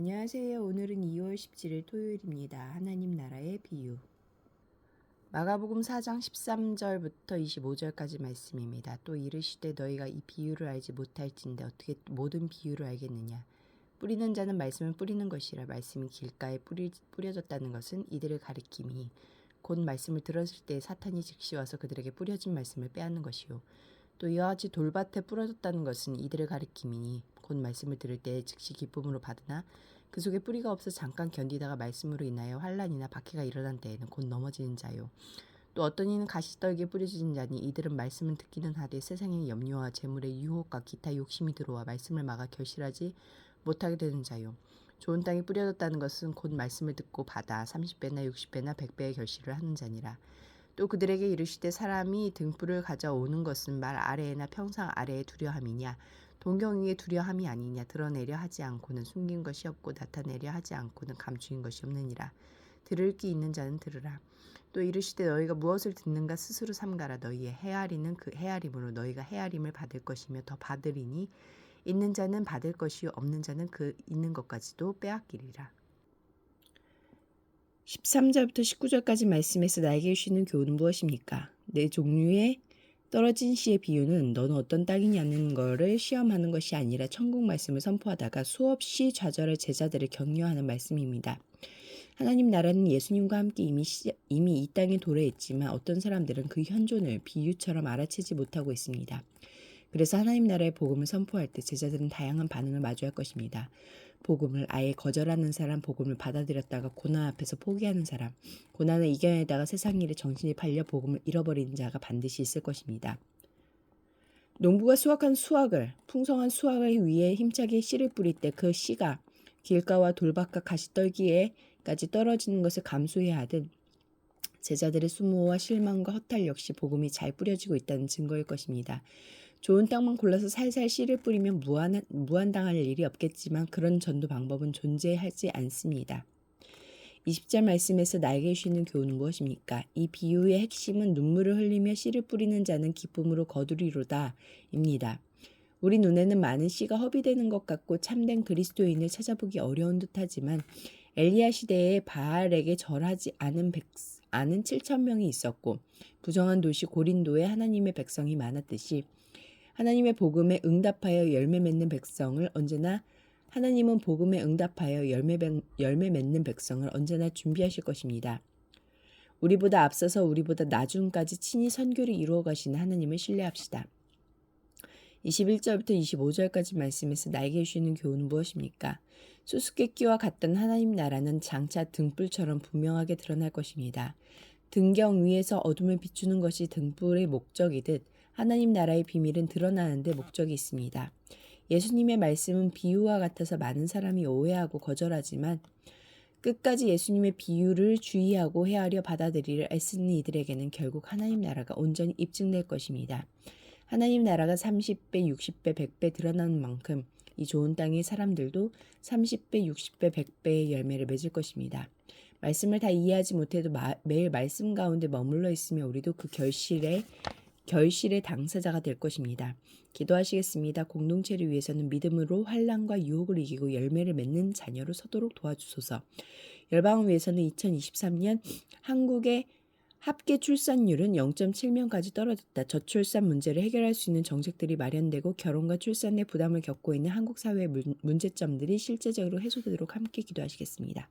안녕하세요. 오늘은 2월 17일 토요일입니다. 하나님 나라의 비유. 마가복음 4장 13절부터 25절까지 말씀입니다. 또 이르시되 너희가 이 비유를 알지 못할진데 어떻게 모든 비유를 알겠느냐? 뿌리는 자는 말씀을 뿌리는 것이라 말씀이 길가에 뿌리, 뿌려졌다는 것은 이들을 가리킴이 곧 말씀을 들었을 때 사탄이 즉시 와서 그들에게 뿌려진 말씀을 빼앗는 것이요. 또 이와 같이 돌밭에 뿌려졌다는 것은 이들을 가리킴이니 곧 말씀을 들을 때 즉시 기쁨으로 받으나 그 속에 뿌리가 없어 잠깐 견디다가 말씀으로 인하여 환란이나 박해가 일어난 때에는 곧 넘어지는 자요. 또 어떤 이는 가시떨기에 뿌려진 자니 이들은 말씀을 듣기는 하되 세상의 염려와 재물의 유혹과 기타 욕심이 들어와 말씀을 막아 결실하지 못하게 되는 자요. 좋은 땅에 뿌려졌다는 것은 곧 말씀을 듣고 받아 30배나 60배나 100배의 결실을 하는 자니라. 또 그들에게 이르시되 사람이 등불을 가져오는 것은 말 아래에나 평상 아래에 두려함이냐 동경 위에 두려함이 아니냐 드러내려 하지 않고는 숨긴 것이 없고 나타내려 하지 않고는 감추인 것이 없느니라. 들을 귀 있는 자는 들으라. 또 이르시되 너희가 무엇을 듣는가 스스로 삼가라. 너희의 헤아리는 그 헤아림으로 너희가 헤아림을 받을 것이며 더 받으리니 있는 자는 받을 것이요 없는 자는 그 있는 것까지도 빼앗기리라. 13절부터 19절까지 말씀에서 나에게 주시는 교훈은 무엇입니까? 내 종류의 떨어진 씨의 비유는 너는 어떤 땅이냐는 것을 시험하는 것이 아니라 천국 말씀을 선포하다가 수없이 좌절할 제자들을 격려하는 말씀입니다. 하나님 나라는 예수님과 함께 이미, 시, 이미 이 땅에 도래했지만 어떤 사람들은 그 현존을 비유처럼 알아채지 못하고 있습니다. 그래서 하나님 나라의 복음을 선포할 때 제자들은 다양한 반응을 마주할 것입니다. 복음을 아예 거절하는 사람, 복음을 받아들였다가 고난 앞에서 포기하는 사람, 고난을 이겨내다가 세상 일에 정신이 팔려 복음을 잃어버리는 자가 반드시 있을 것입니다. 농부가 수확한 수확을, 풍성한 수확을 위해 힘차게 씨를 뿌릴 때 그 씨가 길가와 돌밭과 가시떨기에까지 떨어지는 것을 감수해야 하듯 제자들의 수모와 실망과 허탈 역시 복음이 잘 뿌려지고 있다는 증거일 것입니다. 좋은 땅만 골라서 살살 씨를 뿌리면 무한, 무한당할 일이 없겠지만 그런 전도 방법은 존재하지 않습니다. 20절 말씀에서 나에게 주시는 교훈은 무엇입니까? 이 비유의 핵심은 눈물을 흘리며 씨를 뿌리는 자는 기쁨으로 거두리로다 입니다. 우리 눈에는 많은 씨가 허비되는 것 같고 참된 그리스도인을 찾아보기 어려운 듯하지만 엘리야 시대에 바알에게 절하지 않은 백, 않은 7천 명이 있었고 부정한 도시 고린도에 하나님의 백성이 많았듯이 하나님의 복음에 응답하여 열매 맺는 백성을 언제나 하나님은 복음에 응답하여 열매, 열매 맺는 백성을 언제나 준비하실 것입니다. 우리보다 앞서서 우리보다 나중까지 친히 선교를 이루어 가시는 하나님을 신뢰합시다. 21절부터 25절까지 말씀에서 나에게 주시는 교훈은 무엇입니까? 수수께끼와 같던 하나님 나라는 장차 등불처럼 분명하게 드러날 것입니다. 등경 위에서 어둠을 비추는 것이 등불의 목적이듯 하나님 나라의 비밀은 드러나는데 목적이 있습니다. 예수님의 말씀은 비유와 같아서 많은 사람이 오해하고 거절하지만 끝까지 예수님의 비유를 주의하고 헤아려 받아들이려 애쓰는 이들에게는 결국 하나님 나라가 온전히 입증될 것입니다. 하나님 나라가 30배, 60배, 100배 드러나는 만큼 이 좋은 땅의 사람들도 30배, 60배, 100배의 열매를 맺을 것입니다. 말씀을 다 이해하지 못해도 마, 매일 말씀 가운데 머물러 있으며 우리도 그 결실에 결실의 당사자가 될 것입니다. 기도하시겠습니다. 공동체를 위해서는 믿음으로 환란과 유혹을 이기고 열매를 맺는 자녀로 서도록 도와주소서. 열방을 위해서는 2023년 한국의 합계 출산율은 0.7명까지 떨어졌다. 저출산 문제를 해결할 수 있는 정책들이 마련되고 결혼과 출산의 부담을 겪고 있는 한국 사회의 문제점들이 실제적으로 해소되도록 함께 기도하시겠습니다.